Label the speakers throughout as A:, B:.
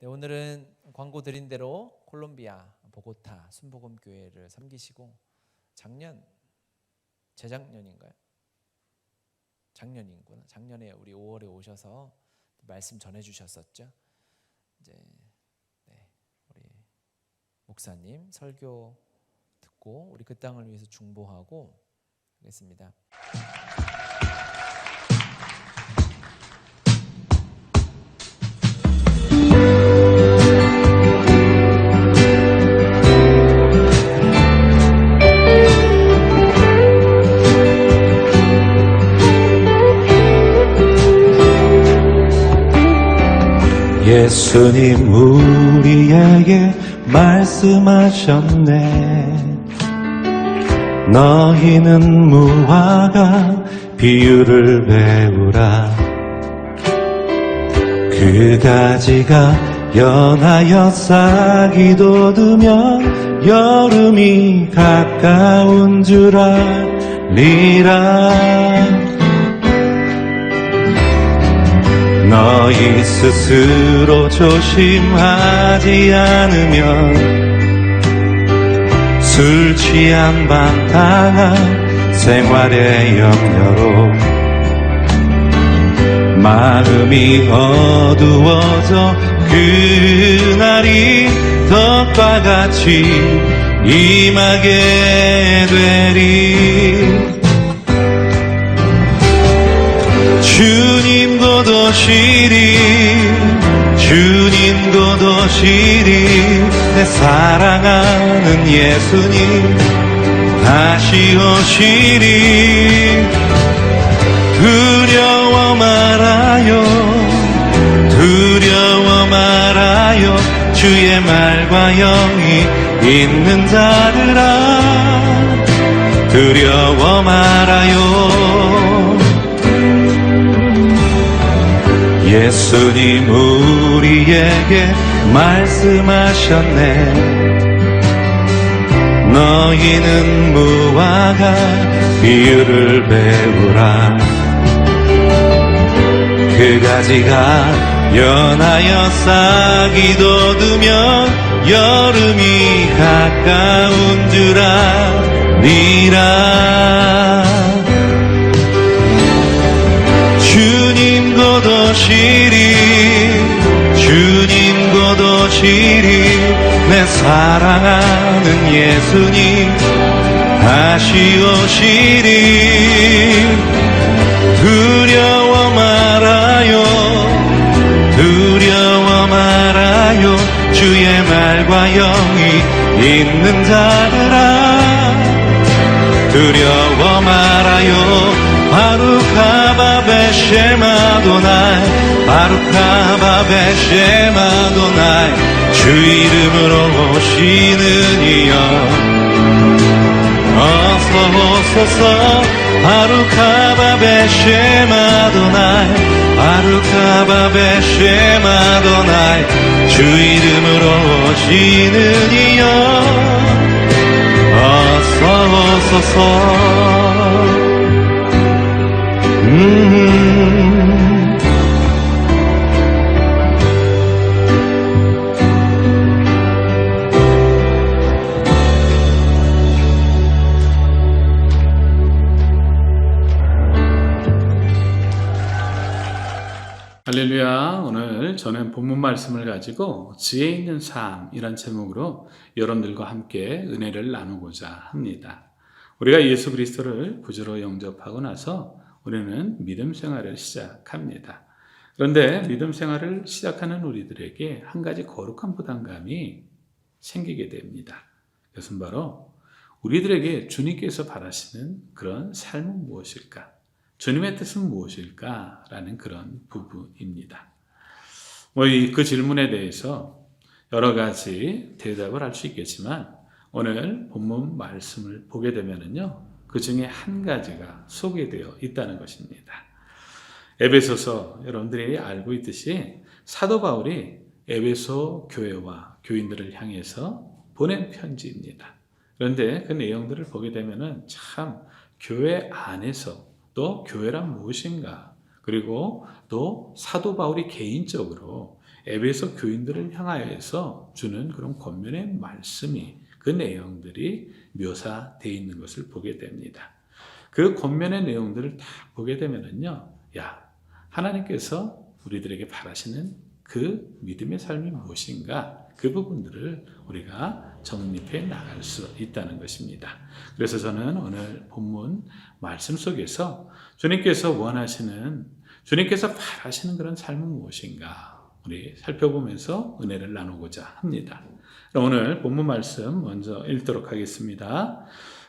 A: 네, 오늘은 광고 드린 대로 콜롬비아 보고타 순복음 교회를 섬기시고 작년 재작년인가요? 작년이구나. 작년에 우리 5월에 오셔서 말씀 전해 주셨었죠. 이제 네, 우리 목사님 설교 듣고 우리 그 땅을 위해서 중보하고 하겠습니다.
B: 예수님 우리에게 말씀하셨네. 너희는 무화과 비유를 배우라. 그 가지가 연하여 싹이 돋으면 여름이 가까운 줄 알리라 너희 스스로 조심하지 않으면 술 취한 방탕한 생활의 염려로 마음이 어두워져 그날이 덕과 같이 임하게 되리 오시리 주님 곧 오시리 내 사랑하는 예수님 다시 오시리. 두려워 말아요 두려워 말아요 주의 말과 영이 있는 자들아. 두려워 말아요 예수님 우리에게 말씀하셨네. 너희는 무화과 비유를 배우라. 그 가지가 연하여 싹이 돋으면 여름이 가까운 줄 아 니라 곧 오시리 주님 곧 오시리 내 사랑하는 예수님 다시 오시리. 두려워 말아요 두려워 말아요 주의 말과 영이 있는 자들아. 두려워 말아요 바루카 바 베쉐마도나이 바루카 바 베쉐마도나이 주 이름으로 오시는 이여 어서 오소서 바루카 바 베쉐마도나이 바루카 바 베쉐마도나이 주 이름으로 오시는 이여 어서 오소서 음.
C: 할렐루야. 오늘 저는 본문 말씀을 가지고 지혜 있는 삶이란 제목으로 여러분들과 함께 은혜를 나누고자 합니다. 우리가 예수 그리스도를 구주로 영접하고 나서 우리는 믿음 생활을 시작합니다. 그런데 믿음 생활을 시작하는 우리들에게 한 가지 거룩한 부담감이 생기게 됩니다. 그것은 바로 우리들에게 주님께서 바라시는 그런 삶은 무엇일까? 주님의 뜻은 무엇일까? 라는 그런 부분입니다. 뭐, 그 질문에 대해서 여러 가지 대답을 할 수 있겠지만, 오늘 본문 말씀을 보게 되면은요, 그 중에 한 가지가 소개되어 있다는 것입니다. 에베소서 여러분들이 알고 있듯이 사도 바울이 에베소 교회와 교인들을 향해서 보낸 편지입니다. 그런데 그 내용들을 보게 되면은 참 교회 안에서 또 교회란 무엇인가 그리고 또 사도 바울이 개인적으로 에베소 교인들을 향하여서 주는 그런 권면의 말씀이 그 내용들이 묘사되어 있는 것을 보게 됩니다. 그 권면의 내용들을 다 보게 되면은요, 야, 하나님께서 우리들에게 바라시는 그 믿음의 삶이 무엇인가 그 부분들을 우리가 정립해 나갈 수 있다는 것입니다. 그래서 저는 오늘 본문 말씀 속에서 주님께서 원하시는 주님께서 바라시는 그런 삶은 무엇인가 우리 살펴보면서 은혜를 나누고자 합니다. 오늘 본문 말씀 먼저 읽도록 하겠습니다.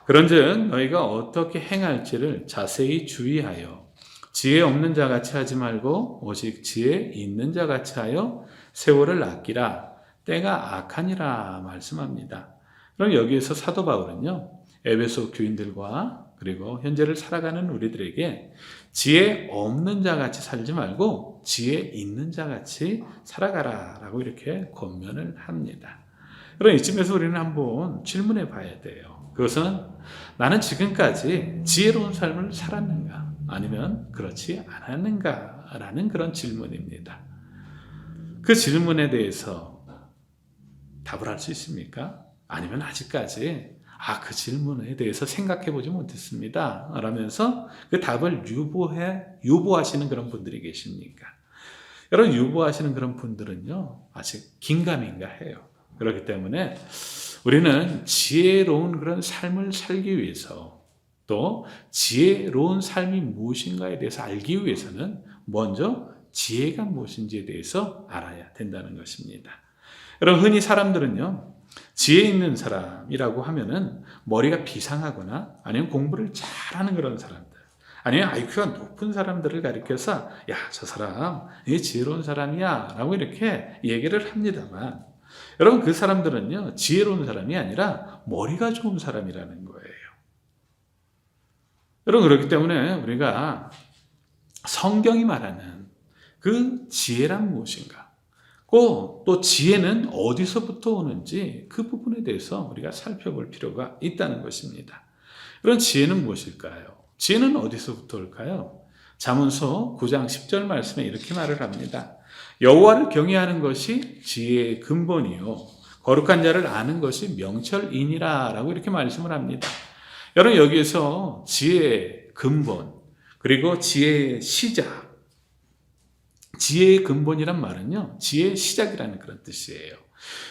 C: 그런즉 너희가 어떻게 행할지를 자세히 주의하여 지혜 없는 자 같이 하지 말고 오직 지혜 있는 자 같이 하여 세월을 아끼라 때가 악하니라 말씀합니다. 그럼 여기에서 사도 바울은요 에베소 교인들과 그리고 현재를 살아가는 우리들에게 지혜 없는 자 같이 살지 말고 지혜 있는 자 같이 살아가라 라고 이렇게 권면을 합니다. 그럼 이쯤에서 우리는 한번 질문해 봐야 돼요. 그것은 나는 지금까지 지혜로운 삶을 살았는가? 아니면 그렇지 않았는가? 라는 그런 질문입니다. 그 질문에 대해서 답을 할 수 있습니까? 아니면 아직까지 아, 그 질문에 대해서 생각해 보지 못했습니다. 라면서 그 답을 유보해, 유보하시는 그런 분들이 계십니까? 여러분, 유보하시는 그런 분들은요, 아직 긴가민가 해요. 그렇기 때문에 우리는 지혜로운 그런 삶을 살기 위해서 또 지혜로운 삶이 무엇인가에 대해서 알기 위해서는 먼저 지혜가 무엇인지에 대해서 알아야 된다는 것입니다. 여러분, 흔히 사람들은요, 지혜 있는 사람이라고 하면은 머리가 비상하거나 아니면 공부를 잘하는 그런 사람들, 아니면 IQ가 높은 사람들을 가리켜서 야, 저 사람, 이 지혜로운 사람이야 라고 이렇게 얘기를 합니다만 여러분, 그 사람들은요, 지혜로운 사람이 아니라 머리가 좋은 사람이라는 거예요. 여러분, 그렇기 때문에 우리가 성경이 말하는 그 지혜란 무엇인가? 꼭또 지혜는 어디서부터 오는지 그 부분에 대해서 우리가 살펴볼 필요가 있다는 것입니다. 그런 지혜는 무엇일까요? 지혜는 어디서부터 올까요? 잠언서 9장 10절 말씀에 이렇게 말을 합니다. 여호와를 경외하는 것이 지혜의 근본이요 거룩한 자를 아는 것이 명철이니라라고 이렇게 말씀을 합니다. 여러분 여기에서 지혜의 근본 그리고 지혜의 시작 지혜의 근본이란 말은요 지혜의 시작이라는 그런 뜻이에요.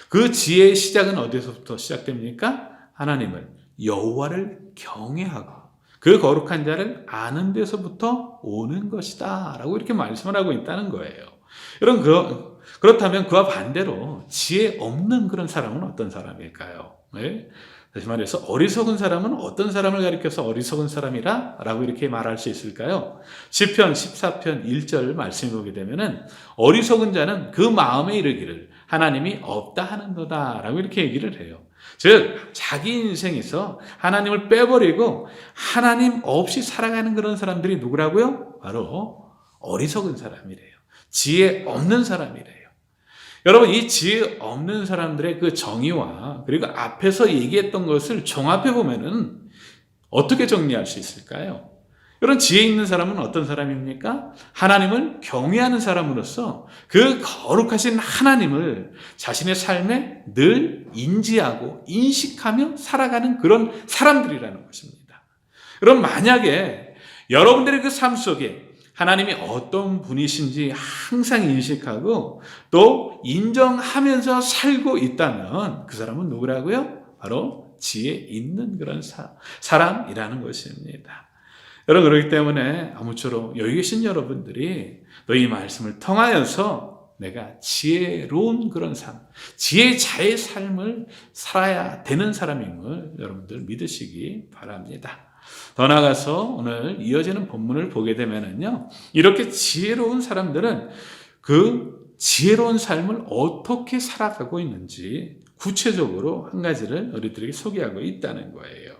C: 그 지혜의 시작은 어디서부터 시작됩니까? 하나님을 여호와를 경외하고 그 거룩한 자를 아는 데서부터 오는 것이다 라고 이렇게 말씀을 하고 있다는 거예요. 여러분 그, 그렇다면 그와 반대로 지혜 없는 그런 사람은 어떤 사람일까요? 네? 다시 말해서 어리석은 사람은 어떤 사람을 가리켜서 어리석은 사람이라 라고 이렇게 말할 수 있을까요? 10편 14편 1절 말씀해 보게 되면은 어리석은 자는 그 마음에 이르기를 하나님이 없다 하는도다 라고 이렇게 얘기를 해요. 즉 자기 인생에서 하나님을 빼버리고 하나님 없이 살아가는 그런 사람들이 누구라고요? 바로 어리석은 사람이래요. 지혜 없는 사람이래요. 여러분, 이 지혜 없는 사람들의 그 정의와 그리고 앞에서 얘기했던 것을 종합해 보면은 어떻게 정리할 수 있을까요? 여러분, 지혜 있는 사람은 어떤 사람입니까? 하나님을 경외하는 사람으로서 그 거룩하신 하나님을 자신의 삶에 늘 인지하고 인식하며 살아가는 그런 사람들이라는 것입니다. 그럼 만약에 여러분들의 그 삶 속에 하나님이 어떤 분이신지 항상 인식하고 또 인정하면서 살고 있다면 그 사람은 누구라고요? 바로 지혜 있는 그런 사, 사람이라는 것입니다. 여러분 그렇기 때문에 아무쪼록 여기 계신 여러분들이 또이 말씀을 통하여서 내가 지혜로운 그런 삶, 지혜자의 삶을 살아야 되는 사람임을 여러분들 믿으시기 바랍니다. 더 나아가서 오늘 이어지는 본문을 보게 되면은요, 이렇게 지혜로운 사람들은 그 지혜로운 삶을 어떻게 살아가고 있는지 구체적으로 한 가지를 우리들에게 소개하고 있다는 거예요.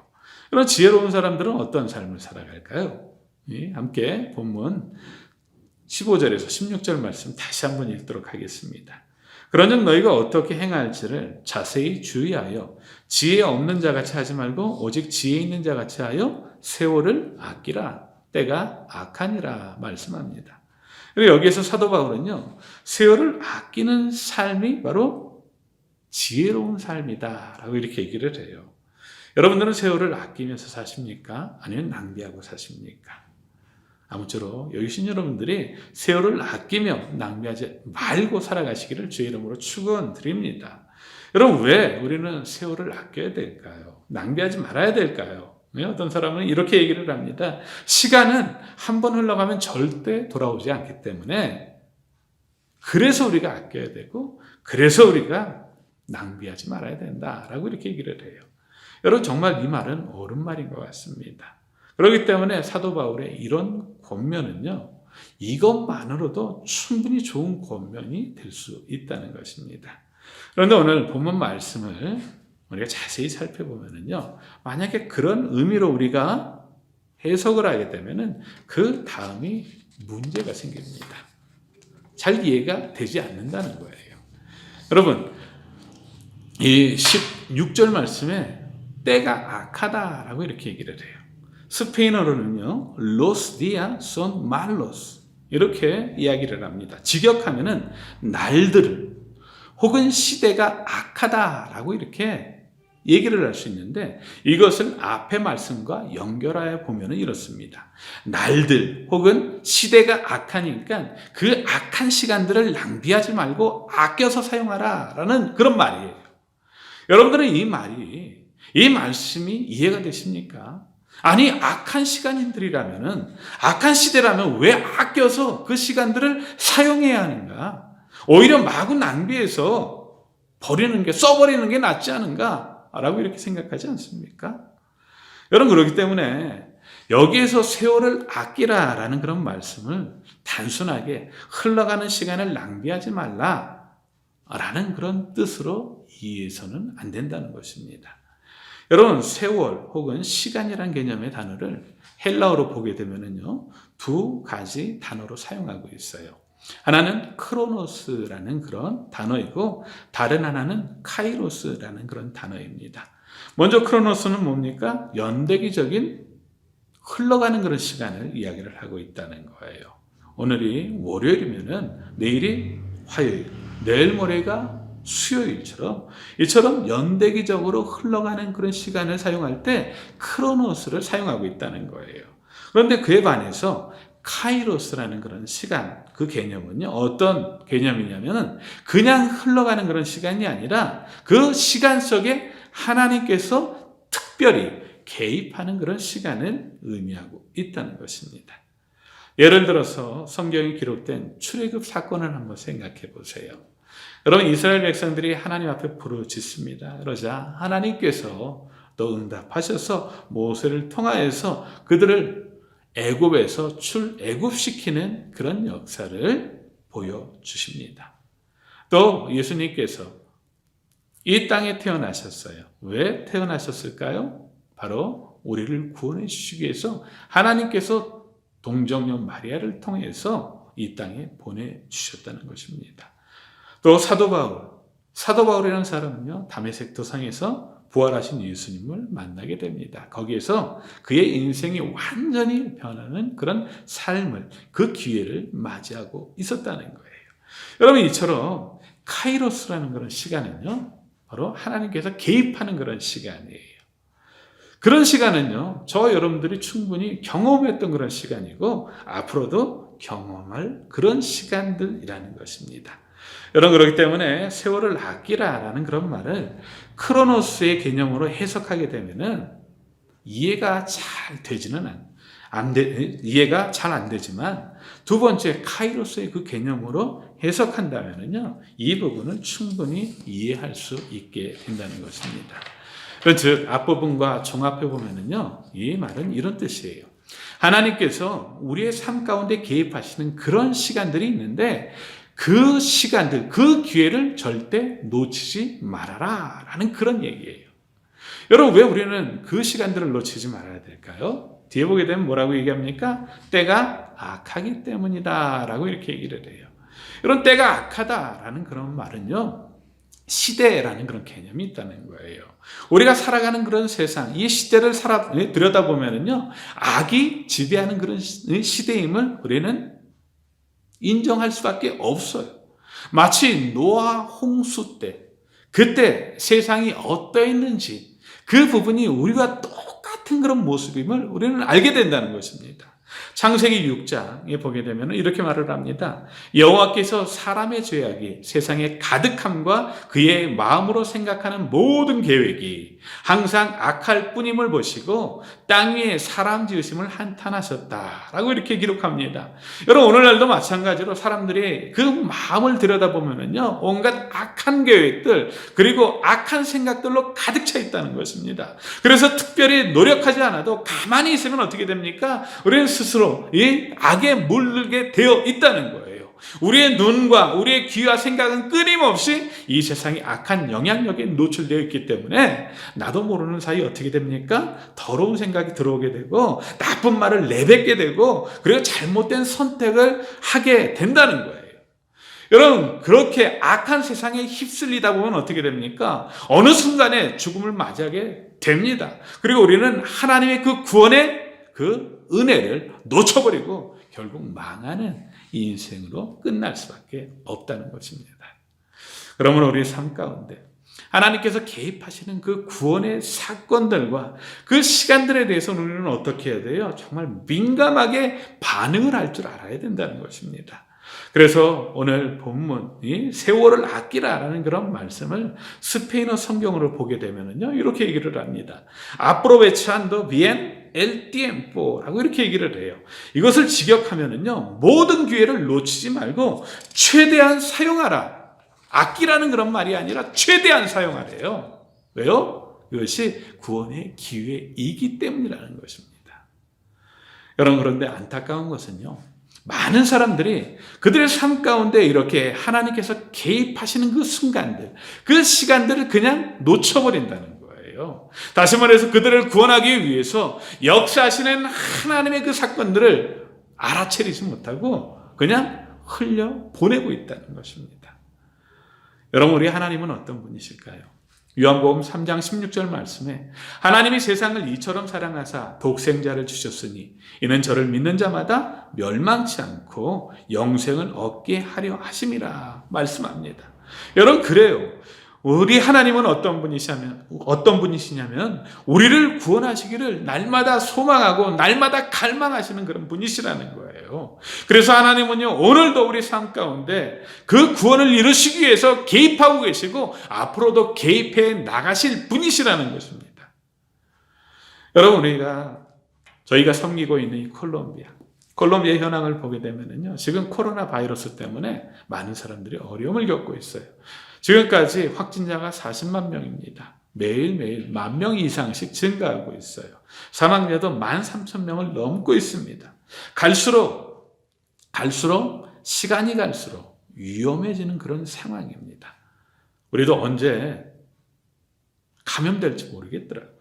C: 그럼 지혜로운 사람들은 어떤 삶을 살아갈까요? 예, 함께 본문 15절에서 16절 말씀 다시 한번 읽도록 하겠습니다. 그러는 너희가 어떻게 행할지를 자세히 주의하여 지혜 없는 자 같이 하지 말고 오직 지혜 있는 자 같이 하여 세월을 아끼라 때가 악하니라 말씀합니다. 그리고 여기에서 사도 바울은요, 세월을 아끼는 삶이 바로 지혜로운 삶이다라고 이렇게 얘기를 해요. 여러분들은 세월을 아끼면서 사십니까? 아니면 낭비하고 사십니까? 아무쪼록 여기 신 여러분들이 세월을 아끼며 낭비하지 말고 살아가시기를 주의 이름으로 축원드립니다. 여러분 왜 우리는 세월을 아껴야 될까요? 낭비하지 말아야 될까요? 네, 어떤 사람은 이렇게 얘기를 합니다. 시간은 한 번 흘러가면 절대 돌아오지 않기 때문에 그래서 우리가 아껴야 되고 그래서 우리가 낭비하지 말아야 된다라고 이렇게 얘기를 해요. 여러분 정말 이 말은 옳은 말인 것 같습니다. 그렇기 때문에 사도 바울의 이런 권면은요. 이것만으로도 충분히 좋은 권면이 될 수 있다는 것입니다. 그런데 오늘 본문 말씀을 우리가 자세히 살펴보면은요. 만약에 그런 의미로 우리가 해석을 하게 되면은 그 다음이 문제가 생깁니다. 잘 이해가 되지 않는다는 거예요. 여러분, 이 16절 말씀에 때가 악하다라고 이렇게 얘기를 해요. 스페인어로는요, los días son malos. 이렇게 이야기를 합니다. 직역하면은 날들을 혹은 시대가 악하다라고 이렇게 얘기를 할 수 있는데 이것을 앞의 말씀과 연결하여 보면 이렇습니다. 날들 혹은 시대가 악하니까 그 악한 시간들을 낭비하지 말고 아껴서 사용하라 라는 그런 말이에요. 여러분들은 이 말이 이 말씀이 이해가 되십니까? 아니 악한 시간들이라면은 악한 시대라면 왜 아껴서 그 시간들을 사용해야 하는가? 오히려 마구 낭비해서 버리는 게 써버리는 게 낫지 않은가라고 이렇게 생각하지 않습니까? 여러분 그렇기 때문에 여기에서 세월을 아끼라라는 그런 말씀을 단순하게 흘러가는 시간을 낭비하지 말라라는 그런 뜻으로 이해해서는 안 된다는 것입니다. 여러분 세월 혹은 시간이란 개념의 단어를 헬라어로 보게 되면은요 두 가지 단어로 사용하고 있어요. 하나는 크로노스라는 그런 단어이고 다른 하나는 카이로스라는 그런 단어입니다. 먼저 크로노스는 뭡니까? 연대기적인 흘러가는 그런 시간을 이야기를 하고 있다는 거예요. 오늘이 월요일이면은 내일이 화요일, 내일 모레가 수요일처럼 이처럼 연대기적으로 흘러가는 그런 시간을 사용할 때 크로노스를 사용하고 있다는 거예요. 그런데 그에 반해서 카이로스라는 그런 시간, 그 개념은요, 어떤 개념이냐면은 그냥 흘러가는 그런 시간이 아니라 그 시간 속에 하나님께서 특별히 개입하는 그런 시간을 의미하고 있다는 것입니다. 예를 들어서 성경에 기록된 출애굽 사건을 한번 생각해 보세요. 여러분 이스라엘 백성들이 하나님 앞에 부르짖습니다. 그러자 하나님께서 또 응답하셔서 모세를 통하여서 그들을 애굽에서 출애굽시키는 그런 역사를 보여 주십니다. 또 예수님께서 이 땅에 태어나셨어요. 왜 태어나셨을까요? 바로 우리를 구원해 주시기 위해서 하나님께서 동정녀 마리아를 통해서 이 땅에 보내 주셨다는 것입니다. 또 사도 바울, 사도 바울이라는 사람은요, 담에색 도상에서 부활하신 예수님을 만나게 됩니다. 거기에서 그의 인생이 완전히 변하는 그런 삶을, 그 기회를 맞이하고 있었다는 거예요. 여러분, 이처럼 카이로스라는 그런 시간은요, 바로 하나님께서 개입하는 그런 시간이에요. 그런 시간은요, 저 여러분들이 충분히 경험했던 그런 시간이고, 앞으로도 경험할 그런 시간들이라는 것입니다. 여러분 그렇기 때문에 세월을 아끼라라는 그런 말을 크로노스의 개념으로 해석하게 되면은 이해가 잘 되지는 않, 안 돼, 이해가 잘 안 되지만 두 번째 카이로스의 그 개념으로 해석한다면은요 이 부분은 충분히 이해할 수 있게 된다는 것입니다. 즉 앞부분과 종합해 보면은요 이 말은 이런 뜻이에요. 하나님께서 우리의 삶 가운데 개입하시는 그런 시간들이 있는데 그 시간들, 그 기회를 절대 놓치지 말아라. 라는 그런 얘기예요. 여러분, 왜 우리는 그 시간들을 놓치지 말아야 될까요? 뒤에 보게 되면 뭐라고 얘기합니까? 때가 악하기 때문이다. 라고 이렇게 얘기를 해요. 이런 때가 악하다라는 그런 말은요. 시대라는 그런 개념이 있다는 거예요. 우리가 살아가는 그런 세상, 이 시대를 살아, 들여다보면은요, 악이 지배하는 그런 시대임을 우리는 인정할 수밖에 없어요. 마치 노아 홍수 때, 그때 세상이 어떠했는지 그 부분이 우리가 똑같은 그런 모습임을 우리는 알게 된다는 것입니다. 창세기 6장에 보게 되면 이렇게 말을 합니다. 여호와께서 사람의 죄악이 세상에 가득함과 그의 마음으로 생각하는 모든 계획이 항상 악할 뿐임을 보시고 땅 위에 사람 지으심을 한탄하셨다라고 이렇게 기록합니다. 여러분 오늘날도 마찬가지로 사람들이 그 마음을 들여다보면요 온갖 악한 계획들 그리고 악한 생각들로 가득 차 있다는 것입니다. 그래서 특별히 노력하지 않아도 가만히 있으면 어떻게 됩니까? 우리는 스스로 이 악에 물들게 되어 있다는 거예요. 우리의 눈과 우리의 귀와 생각은 끊임없이 이 세상의 악한 영향력에 노출되어 있기 때문에 나도 모르는 사이 어떻게 됩니까? 더러운 생각이 들어오게 되고 나쁜 말을 내뱉게 되고 그리고 잘못된 선택을 하게 된다는 거예요. 여러분 그렇게 악한 세상에 휩쓸리다 보면 어떻게 됩니까? 어느 순간에 죽음을 맞이하게 됩니다. 그리고 우리는 하나님의 그 구원의 그 은혜를 놓쳐버리고 결국 망하는 이 인생으로 끝날 수밖에 없다는 것입니다. 그러면 우리 삶 가운데 하나님께서 개입하시는 그 구원의 사건들과 그 시간들에 대해서 우리는 어떻게 해야 돼요? 정말 민감하게 반응을 할 줄 알아야 된다는 것입니다. 그래서 오늘 본문이 세월을 아끼라라는 그런 말씀을 스페인어 성경으로 보게 되면요 이렇게 얘기를 합니다. 아프로베치안도 bien el tiempo라고 이렇게 얘기를 해요. 이것을 직역하면은요 모든 기회를 놓치지 말고 최대한 사용하라. 아끼라는 그런 말이 아니라 최대한 사용하래요. 왜요? 이것이 구원의 기회이기 때문이라는 것입니다. 여러분 그런데 안타까운 것은요. 많은 사람들이 그들의 삶 가운데 이렇게 하나님께서 개입하시는 그 순간들, 그 시간들을 그냥 놓쳐버린다는 거예요. 다시 말해서 그들을 구원하기 위해서 역사하시는 하나님의 그 사건들을 알아채리지 못하고 그냥 흘려 보내고 있다는 것입니다. 여러분, 우리 하나님은 어떤 분이실까요? 요한복음 3장 16절 말씀에 하나님이 세상을 이처럼 사랑하사 독생자를 주셨으니 이는 저를 믿는 자마다 멸망치 않고 영생을 얻게 하려 하심이라 말씀합니다. 여러분 그래요. 우리 하나님은 어떤 분이시냐면 어떤 분이시냐면 우리를 구원하시기를 날마다 소망하고 날마다 갈망하시는 그런 분이시라는 거예요. 그래서 하나님은요 오늘도 우리 삶 가운데 그 구원을 이루시기 위해서 개입하고 계시고 앞으로도 개입해 나가실 분이시라는 것입니다. 여러분 우리가 저희가 섬기고 있는 이 콜롬비아 콜롬비아 현황을 보게 되면요 지금 코로나 바이러스 때문에 많은 사람들이 어려움을 겪고 있어요. 지금까지 확진자가 40만 명입니다. 매일매일 만 명 이상씩 증가하고 있어요. 사망자도 1만 3천 명을 넘고 있습니다. 갈수록, 갈수록, 시간이 갈수록 위험해지는 그런 상황입니다. 우리도 언제 감염될지 모르겠더라고요.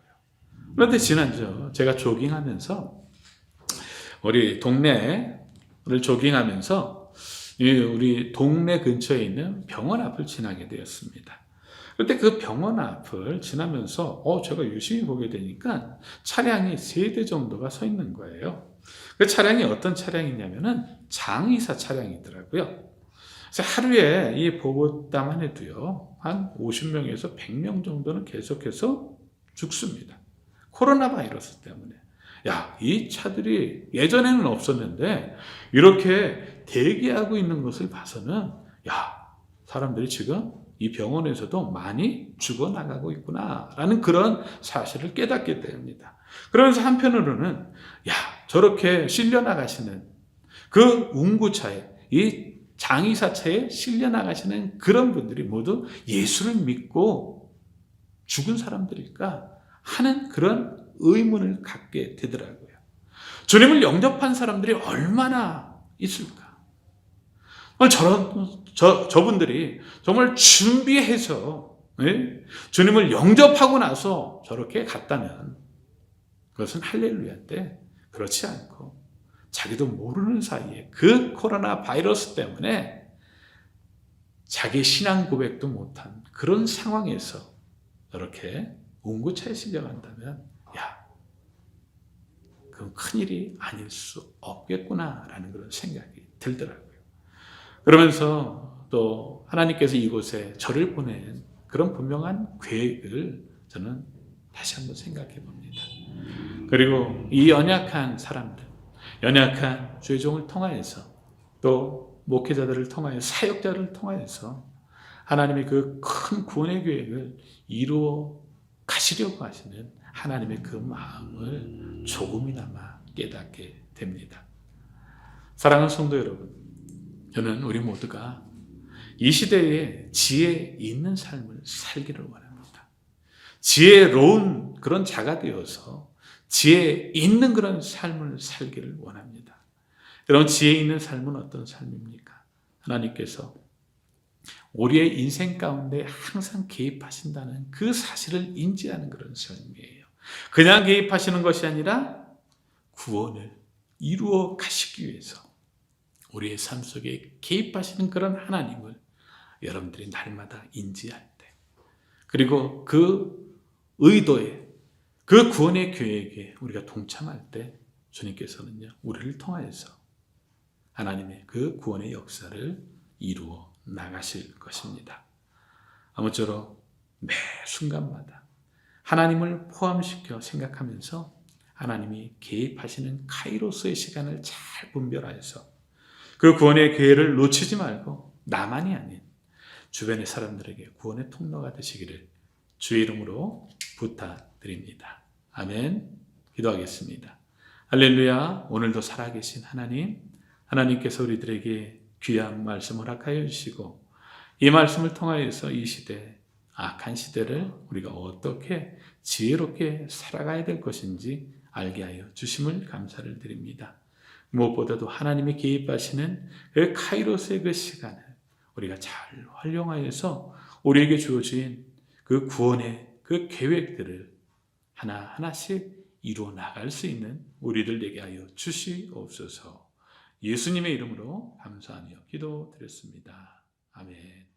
C: 그런데 지난주 제가 조깅하면서 우리 동네를 조깅하면서 이 우리 동네 근처에 있는 병원 앞을 지나게 되었습니다. 그때 그 병원 앞을 지나면서 어 제가 유심히 보게 되니까 차량이 세 대 정도가 서 있는 거예요. 그 차량이 어떤 차량이냐면은 장의사 차량이더라고요. 그래서 하루에 이 보고담만 해도요 한 50명에서 100명 정도는 계속해서 죽습니다. 코로나 바이러스 때문에. 야, 이 차들이 예전에는 없었는데 이렇게 대기하고 있는 것을 봐서는 야, 사람들이 지금 이 병원에서도 많이 죽어나가고 있구나라는 그런 사실을 깨닫게 됩니다. 그러면서 한편으로는 야, 저렇게 실려나가시는 그 운구차에 이 장의사차에 실려나가시는 그런 분들이 모두 예수를 믿고 죽은 사람들일까 하는 그런 의문을 갖게 되더라고요. 주님을 영접한 사람들이 얼마나 있을까? 저런 저 저분들이 정말 준비해서 예? 주님을 영접하고 나서 저렇게 갔다면 그것은 할렐루야인데 그렇지 않고 자기도 모르는 사이에 그 코로나 바이러스 때문에 자기 신앙 고백도 못한 그런 상황에서 저렇게 운구차에 실려간다면 야 그건 큰일이 아닐 수 없겠구나라는 그런 생각이 들더라고요. 그러면서 또 하나님께서 이곳에 저를 보낸 그런 분명한 계획을 저는 다시 한번 생각해 봅니다. 그리고 이 연약한 사람들, 연약한 죄종을 통하여서 또 목회자들을 통하여 사역자를 통하여서 하나님의 그 큰 구원의 계획을 이루어 가시려고 하시는 하나님의 그 마음을 조금이나마 깨닫게 됩니다. 사랑하는 성도 여러분, 저는 우리 모두가 이 시대에 지혜 있는 삶을 살기를 원합니다. 지혜로운 그런 자가 되어서 지혜 있는 그런 삶을 살기를 원합니다. 여러분, 지혜 있는 삶은 어떤 삶입니까? 하나님께서 우리의 인생 가운데 항상 개입하신다는 그 사실을 인지하는 그런 삶이에요. 그냥 개입하시는 것이 아니라 구원을 이루어 가시기 위해서 우리의 삶 속에 개입하시는 그런 하나님을 여러분들이 날마다 인지할 때, 그리고 그 의도에, 그 구원의 계획에 우리가 동참할 때, 주님께서는요, 우리를 통하여서 하나님의 그 구원의 역사를 이루어 나가실 것입니다. 아무쪼록 매 순간마다 하나님을 포함시켜 생각하면서 하나님이 개입하시는 카이로스의 시간을 잘 분별하여서 그 구원의 기회를 놓치지 말고 나만이 아닌 주변의 사람들에게 구원의 통로가 되시기를 주의 이름으로 부탁드립니다. 아멘. 기도하겠습니다. 할렐루야. 오늘도 살아계신 하나님, 하나님께서 우리들에게 귀한 말씀을 허락하여 주시고 이 말씀을 통하여서 이 시대 악한 시대를 우리가 어떻게 지혜롭게 살아가야 될 것인지 알게 하여 주심을 감사를 드립니다. 무엇보다도 하나님이 개입하시는 그 카이로스의 그 시간을 우리가 잘 활용하여서 우리에게 주어진 그 구원의 그 계획들을 하나하나씩 이루어 나갈 수 있는 우리들 되게 하여 주시옵소서. 예수님의 이름으로 감사하며 기도드렸습니다. 아멘.